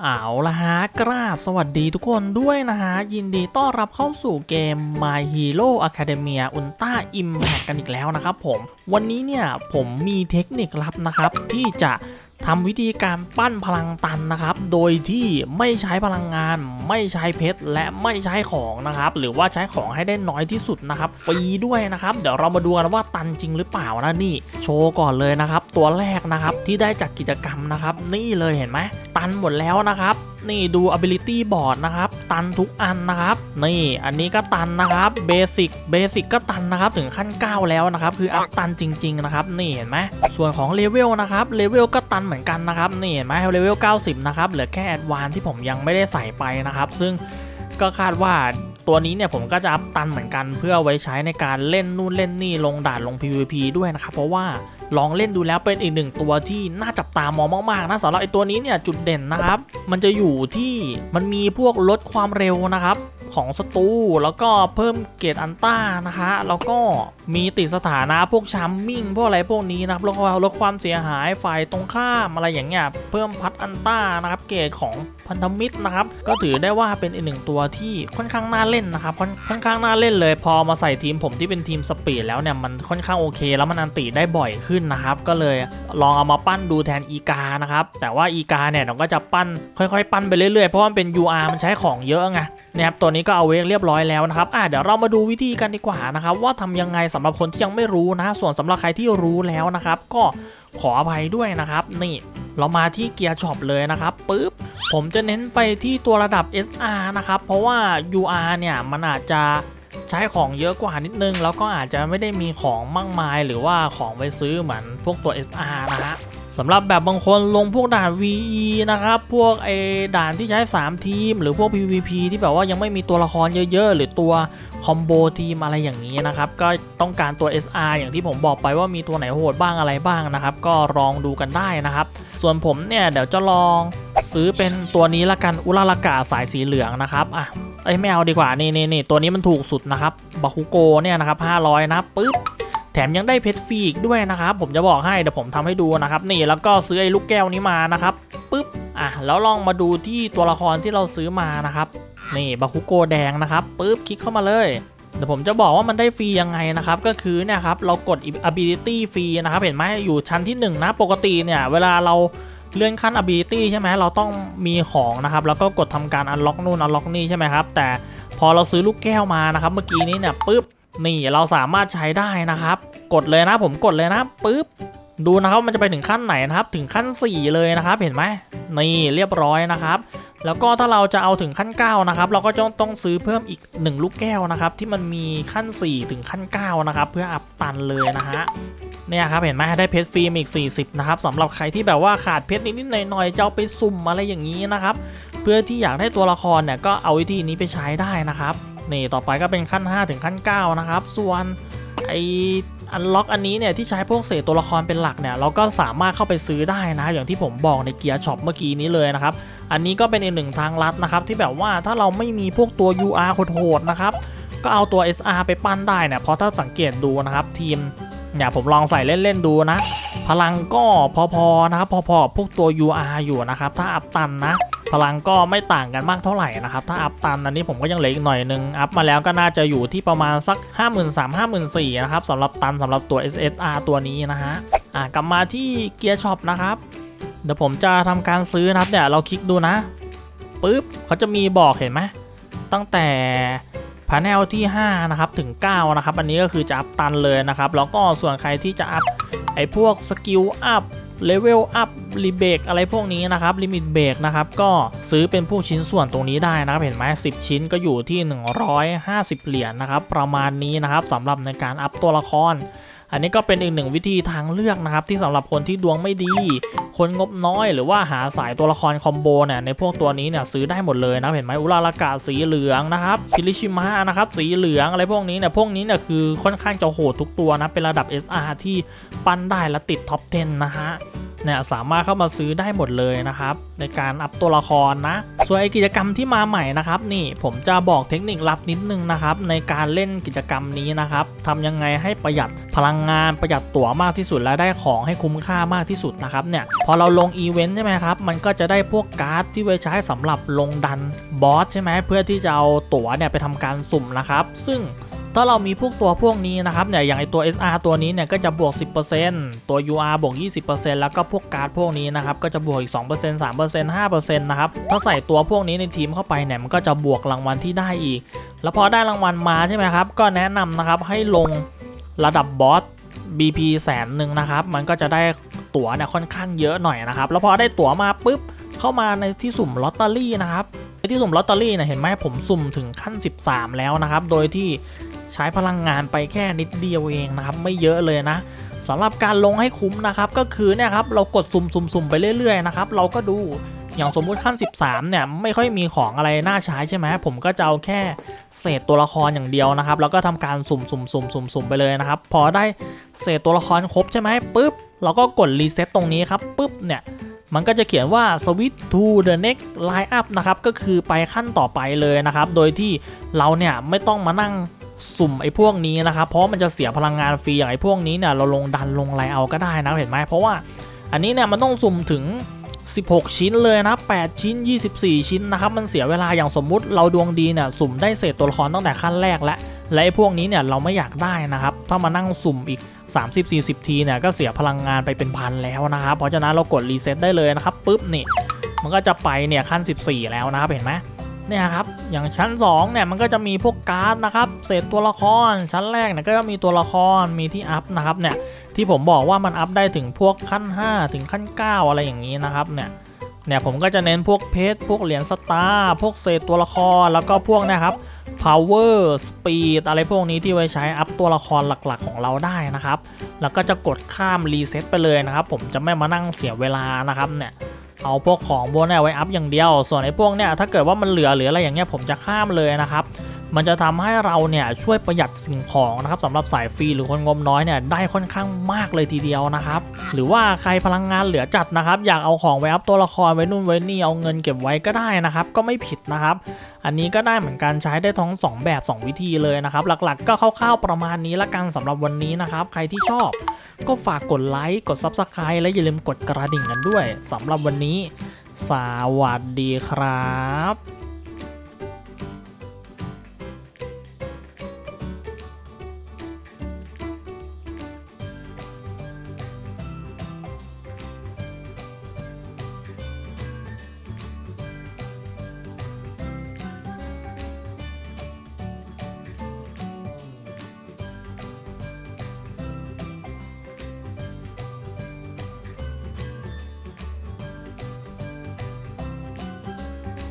เอาละฮะกราบสวัสดีทุกคนด้วยนะฮะ ยินดีต้อนรับเข้าสู่เกม My Hero Academia Ultra Impact กันอีกแล้วนะครับผม วันนี้เนี่ยผมมีเทคนิคลับนะครับ ที่จะ ทำวิธีการปั้นพลังตันนะครับ โดยที่ไม่ใช้พลังงาน ไม่ใช้เพชร และไม่ใช้ของนะครับ หรือว่าใช้ของให้ได้น้อยที่สุดนะครับ ฟรีด้วยนะครับ เดี๋ยวเรามาดูกันว่าตันจริงหรือเปล่านะนี่ โชว์ก่อนเลยนะครับ ตัวแรกนะครับที่ได้จากกิจกรรมนะครับ นี่เลยเห็นไหมตันหมดแล้วนะครับ นี่ดู ability board นะครับ ตันทุกอันนะครับ นี่ อันนี้ก็ตันนะครับเบสิกเบสิกก็ตันนะครับ ถึงขั้น 9 แล้วนะครับ คืออัพตันจริง ๆ นะครับ นี่เห็นไหมส่วนของเลเวลนะครับเลเวลก็ตันเหมือนกันนะครับ นี่เห็นไหมเลเวล 90 นะครับ เหลือแค่แอดวานที่ผมยังไม่ได้ใส่ไปนะครับ ซึ่งก็คาดว่าตัวนี้เนี่ยผมก็จะอัพตันเหมือนกันเพื่อไว้ใช้ในการเล่นนู่นเล่นนี่ลงด่านลง PVP ด้วยนะครับเพราะว่า ลองเล่นดูแล้วเป็นอีกหนึ่งตัวที่น่าจับตามองมากๆนะสำหรับไอตัวนี้เนี่ยจุดเด่นนะครับ มันจะอยู่ที่มันมีพวกลดความเร็วนะครับของศัตรูแล้วก็เพิ่มเกรดอันต้านะคะ แล้วก็มีติดสถานะพวกชัมมิ่งพวกอะไรพวกนี้นะครับแล้วก็ลดความเสียหายฝ่ายตรงข้ามอะไรอย่างเงี้ยเพิ่มพัดอันต้านะครับ เกรดของพันธมิตรนะครับ ก็ถือได้ว่าเป็นอีกหนึ่งตัวที่ค่อนข้างน่าเล่นนะครับค่อนข้างน่าเล่นเลย พอมาใส่ทีมผมที่เป็นทีมสปีดแล้วเนี่ยมันค่อนข้างโอเค แล้วมันอันติได้บ่อยขึ้นนะครับ ก็เลยลองเอามาปั้นดูแทนอีกานะครับ แต่ว่าอีกาเนี่ยเราก็จะปั้นค่อยๆ ปั้นไปเรื่อยๆ เพราะว่ามันเป็น UR มันใช้ของเยอะไงนะครับตัวนี้ก็เอาเวกเรียบร้อยแล้วนะครับอะเดี๋ยวเรามาดูวิธีกันดีกว่านะครับ ว่าทำยังไงสำหรับคนที่ยังไม่รู้นะ ส่วนสำหรับใครที่รู้แล้วนะครับ ก็ขออภัยด้วยนะครับ นี่เรามาที่เกียร์ช็อปเลยนะครับปุ๊บผมจะเน้นไปที่ตัวระดับ SR นะครับ เพราะว่า UR เนี่ยมันอาจจะ ใช้ของเยอะกว่านิดนึง แล้วก็อาจจะไม่ได้มีของมากมาย หรือว่าของไปซื้อเหมือนพวกตัว SR นะฮะ สำหรับแบบบางคนลงพวกด่าน VE นะครับ พวกไอ้ด่านที่ใช้ 3 ทีม หรือพวก PVP ที่แบบว่ายังไม่มีตัวละครเยอะๆ หรือตัวคอมโบทีมอะไรอย่างนี้นะครับ ก็ต้องการตัว SR อย่างที่ผมบอกไปว่ามีตัวไหนโหดบ้างอะไรบ้างนะครับ ก็ลองดูกันได้นะครับ ส่วนผมเนี่ย เดี๋ยวจะลองซื้อเป็นตัวนี้ละกันอุลาลากาสายสีเหลืองนะครับอะเอ้ไม่เอาดีกว่านี่นี่นี่ตัวนี้มันถูกสุดนะครับบาคุโกเนี่ยนะครับ500นะปึ๊บ แถมยังได้เพชรฟรีอีกด้วยนะครับ ผมจะบอกให้เดี๋ยวผมทำให้ดูนะครับนี่แล้วก็ซื้อไอ้ลูกแก้วนี้มานะครับปึ๊บอะแล้วลองมาดูที่ตัวละครที่เราซื้อมานะครับนี่บาคุโกแดงนะครับปึ๊บคลิกเข้ามาเลยเดี๋ยวผมจะบอกว่ามันได้ฟรียังไงนะครับ ก็คือเนี่ยครับเรากด ability ฟรีนะครับเห็นไหมอยู่ชั้นที่1นะปกติเนี่ยเวลาเราเลื่อนขั้น ability ใช่ไหมเราต้องมีของนะครับแล้วก็กดทำการ unlock นู่น unlock นี่ใช่ไหมครับแต่พอเราซื้อลูกแก้วมานะครับ เมื่อกี้นี้เนี่ยปึ๊บ นี่เราสามารถใช้ได้นะครับ กดเลยนะผมกดเลยนะปึ๊บดูนะครับมันจะไปถึงขั้นไหนนะครับ ถึงขั้น 4 เลยนะครับ เห็นไหมนี่เรียบร้อยนะครับ แล้วก็ถ้าเราจะเอาถึงขั้น 9 นะครับ เราก็จะต้องซื้อเพิ่มอีก 1 ลูกแก้วนะครับ ที่มันมีขั้น 4 ถึงขั้น 9 นะครับ เพื่ออัพตันเลยนะฮะเนี่ยครับเห็นไหมได้เพชรฟรีมอีก 40 นะครับสำหรับใครที่แบบว่าขาดเพชรนิดๆหน่อยๆจะเอาไปสุ่มอะไรอย่างนี้นะครับ เพื่อที่อยากได้ตัวละครเนี่ยก็เอาวิธีนี้ไปใช้ได้นะครับ นี่ต่อไปก็เป็นขั้น 5 ถึงขั้น 9 นะครับ ส่วนไออันล็อกอันนี้เนี่ยที่ใช้พวกเศษตัวละครเป็นหลักเนี่ยเราก็สามารถเข้าไปซื้อได้นะ อย่างที่ผมบอกในเกียร์ช็อปเมื่อกี้นี้เลยนะครับ อันนี้ก็เป็นอีกหนึ่งทางลัดนะครับที่แบบว่าถ้าเราไม่มีพวกตัว UR โหดๆนะครับก็เอาตัว SR ไปปั้นได้เนี่ยเพราะถ้าสังเกตดูนะครับทีมเนี่ยผมลองใส่เล่น ๆ ดูนะ พลังก็พอๆนะครับพอๆพวกตัว UR อยู่นะครับถ้าอัพตันนะ พลังก็ไม่ต่างกันมากเท่าไหร่นะครับ ถ้าอัพตันอันนี้ผมก็ยังเหลืออีกหน่อยนึง อัพมาแล้วก็น่าจะอยู่ที่ประมาณสัก 5 3 0 0 0 5 4 0 0 0นะครับสำหรับตันสำหรับตัว SSR ตัวนี้นะฮะอะกลับมาที่เกียร์ช็อปนะครับ เดี๋ยวผมจะทำการซื้อนะครับเดี๋ยวเราคลิกดูนะปุ๊บเขาจะมีบอกเห็นไหมตั้งแต่พา n นลที่5นะครับถึง9นะครับอันนี้ก็คือจะอัพตันเลยนะครับแล้วก็ส่วนใครที่จะอัพไอ้พวกสกิลอัพ เลเวลอัพรีเบกอะไรพวกนี้นะครับลิมิตเบรกนะครับก็ซื้อเป็นพวกชิ้นส่วนตรงนี้ได้นะครับเห็นไหม10 ชิ้นก็อยู่ที่ 150 เหรียญนะครับประมาณนี้นะครับสำหรับในการอัพตัวละครอันนี้ก็เป็นอีกหนึ่งวิธีทางเลือกนะครับที่สำหรับคนที่ดวงไม่ดีคนงบน้อยหรือว่าหาสายตัวละครคอมโบเนี่ยในพวกตัวนี้เนี่ยซื้อได้หมดเลยนะเห็นไหมอุลาลากาสีเหลืองนะครับคิริชิมะนะครับสีเหลืองอะไรพวกนี้เนี่ยพวกนี้เนี่ยคือค่อนข้างจะโหดทุกตัวนะเป็นระดับ SR ที่ปั้นได้และติดท็อป 10 นะฮะเนี่ยสามารถเข้ามาซื้อได้หมดเลยนะครับในการอัพตัวละครนะ ส่วนไอกิจกรรมที่มาใหม่นะครับนี่ผมจะบอกเทคนิคลับนิดนึงนะครับในการเล่นกิจกรรมนี้นะครับทำยังไงให้ประหยัดพลังงานประหยัดตั๋วมากที่สุดและได้ของให้คุ้มค่ามากที่สุดนะครับเนี่ยพอเราลงอีเวนต์ใช่ไหมครับ มันก็จะได้พวกการ์ดที่ไว้ใช้สำหรับลงดันบอสใช่ไหมเพื่อที่จะเอาตั๋วเนี่ยไปทำการสุ่มนะครับ ซึ่งถ้าเรามีพวกตัวพวกนี้นะครับเนี่ยอย่างไอตัว SR ตัวนี้เนี่ยก็จะบวก 10%ตัว UR บวก 20%แล้วก็พวกการ์ดพวกนี้นะครับก็จะบวกอีก 2% 3% 5%นะครับถ้าใส่ตัวพวกนี้ในทีมเข้าไปเนี่ยมันก็จะบวกรางวัลที่ได้อีก แล้วพอได้รางวัลมาใช่ไหมครับ ก็แนะนำนะครับให้ลงระดับบอส BP แสนหนึ่งนะครับ มันก็จะได้ ตั๋วเนี่ยค่อนข้างเยอะหน่อยนะครับ แล้วพอได้ตั๋วมาปุ๊บเข้ามาในที่สุ่มลอตเตอรี่นะครับในที่สุ่มลอตเตอรี่เนี่ยเห็นไหมผมสุ่มถึงขั้น 13 แล้วนะครับ โดยที่ใช้พลังงานไปแค่นิดเดียวเองนะครับ ไม่เยอะเลยนะสำหรับการลงให้คุ้มนะครับ ก็คือเนี่ยครับเรากดสุ่มสุ่มสุ่มไปเรื่อยๆนะครับ เราก็ดู อย่างสมมุติขั้น 13 เนี่ย ไม่ค่อยมีของอะไรน่าใช้ใช่ไหมผมก็จะเอาแค่เศษตัวละครอย่างเดียวนะครับ แล้วก็ทำการสุ่มสุ่มสุ่มสุ่มสุ่มไปเลยนะครับ พอได้เศษตัวละครครบใช่ไหมปุ๊บเราก็กดรีเซ็ตตรงนี้ครับปุ๊บเนี่ยมันก็จะเขียนว่า switch to the next line up นะครับ ก็คือไปขั้นต่อไปเลยนะครับ โดยที่เราเนี่ยไม่ต้องมานั่งสุ่มไอ้พวกนี้นะครับ เพราะมันจะเสียพลังงานฟรีอย่างไอ้พวกนี้เนี่ยเราลงดันลงไลเอาก็ได้นะเห็นไหมเพราะว่าอันนี้เนี่ยมันต้องสุ่มถึง 16 ชิ้นเลยนะ 8 ชิ้น 24 ชิ้นนะครับ มันเสียเวลาอย่างสมมุติเราดวงดีเนี่ยสุ่มได้เศษตัวละครตั้งแต่ขั้นแรกแล้วและไอ้พวกนี้เนี่ยเราไม่อยากได้นะครับ ถ้ามานั่งสุ่มอีก 30-40 ทีเนี่ยก็เสียพลังงานไปเป็นพันแล้วนะครับ เพราะฉะนั้นเรากดรีเซ็ตได้เลยนะครับปุ๊บนี่มันก็จะไปเนี่ยขั้น 14 แล้วนะครับเห็นไหม เนี่ยครับอย่างชั้น2เนี่ยมันก็จะมีพวกการ์ดนะครับเศษตัวละครชั้นแรกเนี่ยก็จะมีตัวละครมีที่อัพนะครับเนี่ยที่ผมบอกว่ามันอัพได้ถึงพวกขั้น 5 ถึงขั้น 9 อะไรอย่างนี้นะครับเนี่ยเนี่ยผมก็จะเน้นพวกเพชรพวกเหรียญสตาร์พวกเศษตัวละครแล้วก็พวกนะครับ power speed อะไรพวกนี้ที่ไว้ใช้อัพตัวละครหลักๆของเราได้นะครับ แล้วก็จะกดข้ามรีเซ็ตไปเลยนะครับ ผมจะไม่มานั่งเสียเวลานะครับเนี่ย เอาพวกของพวกเนี้ไว้อัพอย่างเดียว ส่วนไอ้พวกเนี้ยถ้าเกิดว่ามันเหลือหรืออะไรอย่างเงี้ยผมจะข้ามเลยนะครับ มันจะทำให้เราเนี่ยช่วยประหยัดสิ่งของนะครับสำหรับสายฟรีหรือคนงบน้อยเนี่ยได้ค่อนข้างมากเลยทีเดียวนะครับ หรือว่าใครพลังงานเหลือจัดนะครับ อยากเอาของไว้อัพตัวละครไว้นู่นไว้นี่เอาเงินเก็บไว้ก็ได้นะครับ ก็ไม่ผิดนะครับ อันนี้ก็ได้เหมือนกันใช้ได้ทั้งสองแบบ 2 วิธีเลยนะครับ หลักๆ ก็คร่าวๆประมาณนี้ละกันสำหรับวันนี้นะครับใครที่ชอบ ก็ฝากกดไลค์กด Subscribe และอย่าลืมกดกระดิ่งกันด้วยสำหรับวันนี้ สวัสดีครับ